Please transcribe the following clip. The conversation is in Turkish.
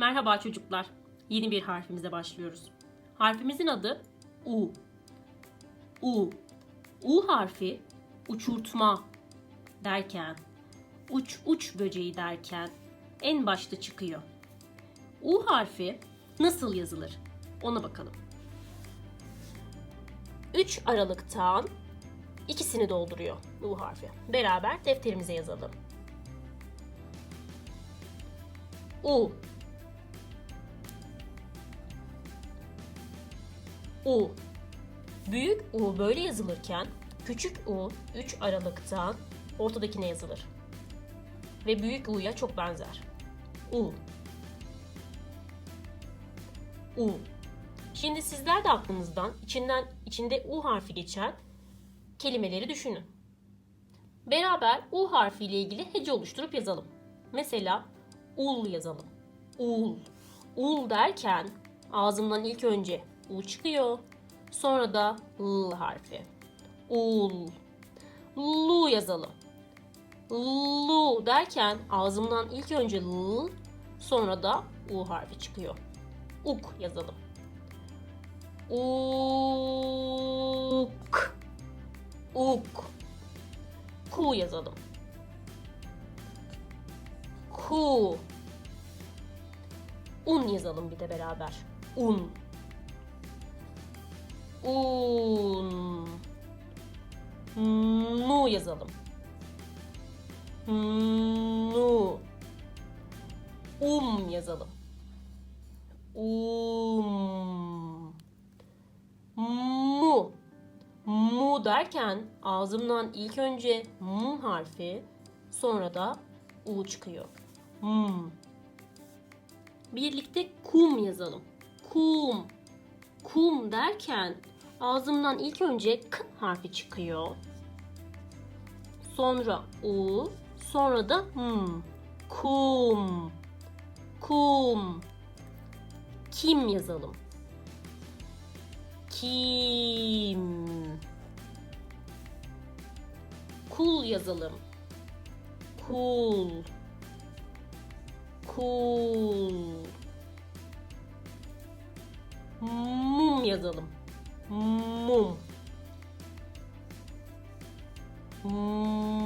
Merhaba çocuklar. Yeni bir harfimize başlıyoruz. Harfimizin adı U. U. U harfi uçurtma derken, uç uç böceği derken en başta çıkıyor. U harfi nasıl yazılır? Ona bakalım. 3 Aralık'tan ikisini dolduruyor U harfi. Beraber defterimize yazalım. U U Büyük U böyle yazılırken küçük U 3 Aralık'tan ortadakine yazılır. Ve büyük U'ya çok benzer. U U Şimdi sizler de aklınızdan içinden içinde U harfi geçen kelimeleri düşünün. Beraber U harfi ile ilgili hece oluşturup yazalım. Mesela ul yazalım. Ul. Ul derken ağzımdan ilk önce U çıkıyor. Sonra da L harfi. Ul. Lu yazalım. Lu derken ağzımdan ilk önce L, sonra da U harfi çıkıyor. Uk yazalım. Uk. Uk. Ku yazalım. Ku. Un yazalım bir de beraber. Un. Un. Nu yazalım. Nu. Um yazalım. Um. Mu. Mu derken ağzımdan ilk önce M harfi sonra da U çıkıyor. M. Birlikte kum yazalım. Kum. Kum derken ağzımdan ilk önce K harfi çıkıyor. Sonra U, sonra da M. Kum. Kum. Kim yazalım. Kim. Kul yazalım. Kul. Kul. Yazalım. Mum. Mum.